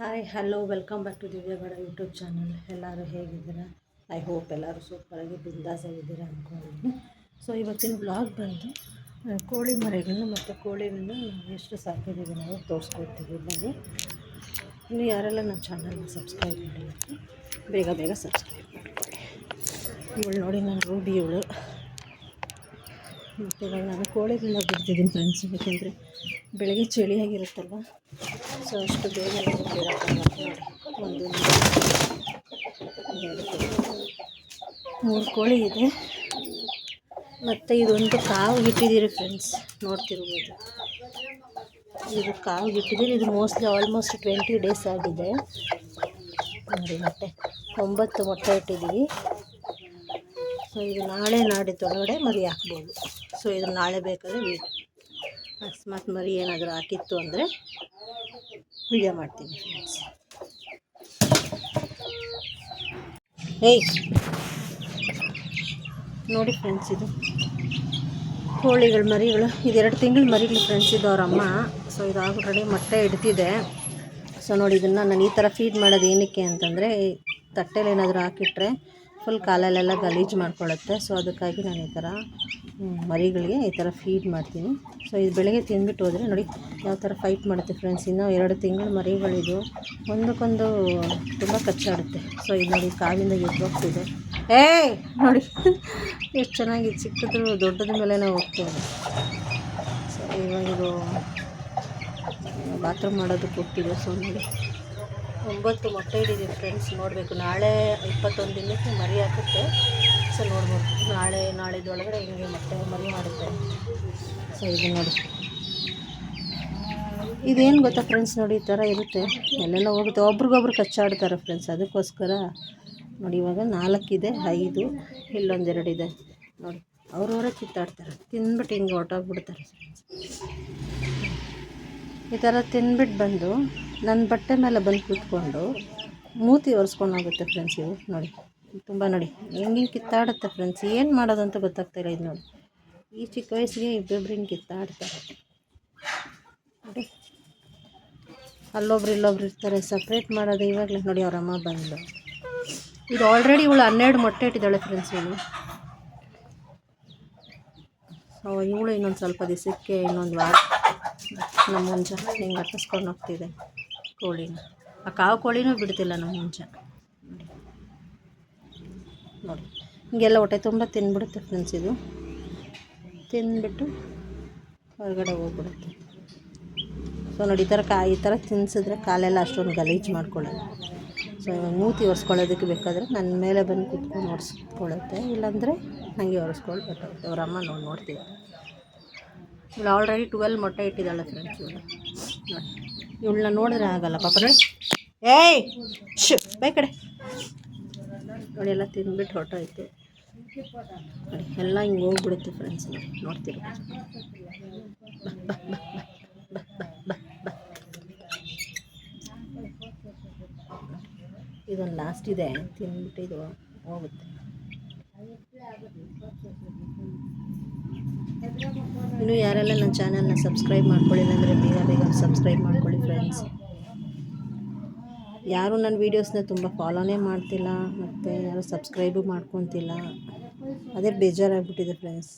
Hi hello welcome back to Divya Gowda YouTube channel ಎಲ್ಲರೂ ಹೇಗಿದ್ದೀರಾ? I hope ಎಲ್ಲರೂ ಸೂಪರಾಗಿ ಬಿಂದಾಸ್ ಆಗಿದ್ದೀರಾ ಅಂದ್ಕೊಂಡಿದ್ದೀನಿ ಸೊ ಇವತ್ತಿನ ಬ್ಲಾಗ್ ಬಂದು ಕೋಳಿ ಮರಿಗಳನ್ನ ಮತ್ತು ಕೋಳಿಗಳನ್ನ ನಾವು ಎಷ್ಟು ಸಾಕಿದ್ದೀವಿ ನಾವು ತೋರಿಸ್ಕೊಡ್ತೀವಿ. ಬನ್ನಿ. ಇನ್ನು ಯಾರೆಲ್ಲ ನಮ್ಮ ಚಾನಲ್ನ ಸಬ್ಸ್ಕ್ರೈಬ್ ಮಾಡಿಲ್ಲ, ಬೇಗ ಬೇಗ ಸಬ್ಸ್ಕ್ರೈಬ್ ಮಾಡ್ಕೊಳ್ಳಿ. ಇವಳು ನೋಡಿ ನಾನು ರೂಬಿ ಇವಳು ಮತ್ತು ಇವಾಗ ನಾನು ಕೋಳಿಗಳನ್ನ ಬಿಡ್ತಿದ್ದೀನಿ ಫ್ರೆಂಡ್ಸ್ ಯಾಕೆಂದರೆ ಬೆಳಗ್ಗೆ ಚಳಿಯಾಗಿರುತ್ತಲ್ವ? ಸೊ ಅಷ್ಟು ಬೇಗ ಒಂದು ಮೂರು ಕೋಳಿ ಇದೆ. ಮತ್ತು ಇದೊಂದು ಕಾವು ಇಟ್ಟಿದ್ದೀರಿ ಫ್ರೆಂಡ್ಸ್ ನೋಡ್ತಿರ್ಬೋದು. ಇದು ಕಾವು ಇಟ್ಟಿದ್ದೀರಿ, ಇದು ಮೋಸ್ಟ್ಲಿ ಆಲ್ಮೋಸ್ಟ್ ಟ್ವೆಂಟಿ ಡೇಸ್ ಆಗಿದೆ. ನೋಡಿ, ಮತ್ತೆ ಒಂಬತ್ತು ಮೊಟ್ಟೆ ಇಟ್ಟಿದ್ದೀವಿ ಸೊ ಇದು ನಾಳೆ ನಾಡಿದ್ದೊಳಗಡೆ ಮರಿ ಹಾಕ್ಬೋದು. ಸೊ ಇದು ನಾಳೆ ಬೇಕಾದರೆ ವೀಡಿಯೋ ಅಕಸ್ಮಾತ್ ಮರಿ ಏನಾದರೂ ಹಾಕಿತ್ತು ಅಂದರೆ ವೀಡಿಯೋ ಮಾಡ್ತೀನಿ ಫ್ರೆಂಡ್ಸ್ ಏಯ್! ನೋಡಿ ಫ್ರೆಂಡ್ಸ್ ಇದು ಕೋಳಿಗಳು, ಮರಿಗಳು. ಇದೆರಡು ತಿಂಗಳು ಮರಿಗಳು ಫ್ರೆಂಡ್ಸ್ ಇದು ಅವ್ರ ಸೊ ಇದು ಆಲ್ರೆಡಿ ಮೊಟ್ಟೆ ಇಡ್ತಿದೆ ಸೊ ನೋಡಿ, ಇದನ್ನು ನಾನು ಈ ಥರ ಫೀಡ್ ಮಾಡೋದು ಏನಕ್ಕೆ ಅಂತಂದರೆ ತಟ್ಟೆಲಿ ಏನಾದರೂ ಹಾಕಿಟ್ರೆ ಫುಲ್ ಕಾಲಲ್ಲೆಲ್ಲ ಗಲೀಜು ಮಾಡ್ಕೊಳ್ಳುತ್ತೆ. ಸೊ ಅದಕ್ಕಾಗಿ ನಾನು ಈ ಥರ ಮರಿಗಳಿಗೆ ಈ ಥರ ಫೀಡ್ ಮಾಡ್ತೀನಿ. ಸೊ ಇದು ಬೆಳಗ್ಗೆ ತಿಂದ್ಬಿಟ್ಟು ಹೋದರೆ ನೋಡಿ ಯಾವ ಥರ ಫೈಟ್ ಮಾಡುತ್ತೆ ಫ್ರೆಂಡ್ಸ್ ಇನ್ನೂ ಎರಡು ತಿಂಗಳು ಮರಿಗಳಿದು ಒಂದಕ್ಕೊಂದು ತುಂಬ ಕಚ್ಚಾಡುತ್ತೆ. ಸೊ ಇದು ನೋಡಿ ಕಾವಿಂದ ಎದ್ದೋಗ್ತಿದೆ ಏ ನೋಡಿ. ಎಷ್ಟು ಚೆನ್ನಾಗಿ ಚಿಕ್ಕದು ದೊಡ್ಡದ ಮೇಲೆ ಹೋಗ್ತೇವೆ ಸೊ ಇವಾಗ ಬಾತ್ರೂಮ್ ಮಾಡೋದಕ್ಕೆ ಹೋಗ್ತಿದೆ ಸೊ ನೋಡಿ. ಒಂಬತ್ತು ಮೊಟ್ಟೆ ಇಟ್ಟಿದೆ ಫ್ರೆಂಡ್ಸ್ ನೋಡಬೇಕು. ನಾಳೆ ಇಪ್ಪತ್ತೊಂದು ದಿನಕ್ಕೆ ಮರಿ ಹಾಕುತ್ತೆ. ಸೊ ನೋಡ್ಬೋದು. ನಾಳೆ ನಾಳಿದ್ದೊಳಗಡೆ ಹಿಂಗೆ ಮೊಟ್ಟೆ ಮರಿ ಮಾಡುತ್ತೆ. ಸೊ ಇದು ನೋಡಿ. ಇದೇನು ಗೊತ್ತಾ ಫ್ರೆಂಡ್ಸ್ ನೋಡಿ, ಈ ಥರ ಇರುತ್ತೆ. ಎಲ್ಲೆಲ್ಲ ಹೋಗುತ್ತೆ. ಒಬ್ರಿಗೊಬ್ರು ಕಚ್ಚಾಡ್ತಾರೆ ಫ್ರೆಂಡ್ಸ್ ಅದಕ್ಕೋಸ್ಕರ ನೋಡಿ, ಇವಾಗ ನಾಲ್ಕಿದೆ, ಐದು ಇಲ್ಲೊಂದೆರಡಿದೆ ನೋಡಿ, ಅವ್ರವರೇ ಕಿತ್ತಾಡ್ತಾರೆ. ತಿಂದ್ಬಿಟ್ಟು ಹಿಂಗೆ ಹೊರ್ಟೋಗ್ಬಿಡ್ತಾರೆ ಈ ಥರ ತಿಂದ್ಬಿಟ್ಟು ಬಂದು ನನ್ನ ಬಟ್ಟೆ ಮೇಲೆ ಬಂದು ಕೂತ್ಕೊಂಡು ಮೂತಿ ಒರೆಸ್ಕೊಂಡು ಹೋಗುತ್ತೆ ಫ್ರೆಂಡ್ಸ್ ಇವು ನೋಡಿ. ತುಂಬ ನೋಡಿ ಹೆಂಗೆ ಕಿತ್ತಾಡುತ್ತೆ ಫ್ರೆಂಡ್ಸ್ ಏನು ಮಾಡೋದು ಅಂತ ಗೊತ್ತಾಗ್ತಾಯಿಲ್ಲ ಇದು ನೋಡಿ. ಈ ಚಿಕ್ಕ ವಯಸ್ಸಿಗೆ ಇಬ್ಬಿಬ್ರು ಹಿಂಗೆ ಕಿತ್ತಾಡ್ತಾರೆ. ನೋಡಿ. ಅಲ್ಲೊಬ್ರು ಇಲ್ಲೊಬ್ರು ಇರ್ತಾರೆ ಸಪ್ರೇಟ್ ಮಾಡೋದು ಇವಾಗಲೇ. ನೋಡಿ ಅವರಮ್ಮ ಬಂದು. ಇದು ಆಲ್ರೆಡಿ ಇವಳು ಹನ್ನೆರಡು ಮೊಟ್ಟೆ ಇಟ್ಟಿದ್ದಾಳೆ ಫ್ರೆಂಡ್ಸ್ ಇವಳು. ಸೊ ಇವಳು ಇನ್ನೊಂದು ಸ್ವಲ್ಪ ದಿವಸಕ್ಕೆ ಇನ್ನೊಂದು ವಾರ. ನಮ್ಮ ಮುಂಜಾನೆ ಹಿಂಗೆ ಅಟ್ಟಿಸ್ಕೊಂಡು ಹೋಗ್ತಿದೆ. ಕೋಳಿನ. ಆ ಕಾವು ಕೋಳಿನೂ ಬಿಡ್ತಿಲ್ಲ ನಮ್ಮ ಮುಂಚೆ. ನೋಡಿ ನೋಡಿ ಹಿಂಗೆಲ್ಲ ಹೊಟ್ಟೆ ತುಂಬ ತಿಂದ್ಬಿಡುತ್ತೆ ಫ್ರೆಂಡ್ಸ್ ಇದು. ತಿಂದ್ಬಿಟ್ಟು ಹೊರಗಡೆ ಹೋಗ್ಬಿಡುತ್ತೆ. ಸೊ ನೋಡಿ, ಈ ಥರ ಕಾ, ಈ ಥರ ತಿನ್ಸಿದ್ರೆ ಕಾಲೆಲ್ಲ ಅಷ್ಟೊಂದು ಗಲೀಜು ಮಾಡ್ಕೊಳ್ಳೋದು ಸೊ ಇವಾಗ ಮೂತಿ ಒರೆಸ್ಕೊಳ್ಳೋದಕ್ಕೆ ಬೇಕಾದರೆ ನನ್ನ ಮೇಲೆ ಬಂದು ಕುತ್ಕೊಂಡು ಒರೆಸ್ಕೊಳ್ಳುತ್ತೆ. ಇಲ್ಲಾಂದರೆ ಹಾಗೆ ಒರೆಸ್ಕೊಳ್ಳಿ ಬರ್ತದೆ ಅವ್ರ ಅಮ್ಮ ನೋಡಿ, ನೋಡ್ತೀವಿ. ಇವಳು ಆಲ್ರೆಡಿ ಟ್ವೆಲ್ ಮೊಟ್ಟೆ ಇಟ್ಟಿದ್ದಾಳೆ ಫ್ರೆಂಡ್ಸ್ ಇವಳು. ನೋಡಿ. ಇವಳನ್ನ ನೋಡಿದ್ರೆ ಆಗಲ್ಲ ಪಾಪ. ನೋಡಿ. ಏಯ್ ಶು ಬೈ ಕಡೆ. ನೋಡಿ, ಎಲ್ಲ ತಿಂದ್ಬಿಟ್ಟು ಹೊರಟೋಯ್ತು. ನೋಡಿ, ಎಲ್ಲ ಹಿಂಗೆ ಹೋಗ್ಬಿಡುತ್ತೆ ಫ್ರೆಂಡ್ಸ್ ನೋಡಿ ಬಾ. ಇದೊಂದು ಲಾಸ್ಟ್ ಇದೆ. ತಿಂದ್ಬಿಟ್ಟು ಇದು ಹೋಗುತ್ತೆ. ಇನ್ನು ಯಾರೆಲ್ಲ ನನ್ನ ಚಾನಲ್ನ ಸಬ್ಸ್ಕ್ರೈಬ್ ಮಾಡ್ಕೊಳ್ಳಿಲ್ಲ ಅಂದರೆ ಬೇಗ ಬೇಗ ಸಬ್ಸ್ಕ್ರೈಬ್ ಮಾಡ್ಕೊಳ್ಳಿ. ಫ್ರೆಂಡ್ಸ್ ಯಾರೂ ನನ್ನ ವೀಡಿಯೋಸ್ನ ತುಂಬ ಫಾಲೋನೇ ಮಾಡ್ತಿಲ್ಲ ಮತ್ತು ಯಾರು ಸಬ್ಸ್ಕ್ರೈಬು ಮಾಡ್ಕೊತಿಲ್ಲ. ಅದೇ ಬೇಜಾರಾಗ್ಬಿಟ್ಟಿದೆ ಫ್ರೆಂಡ್ಸ್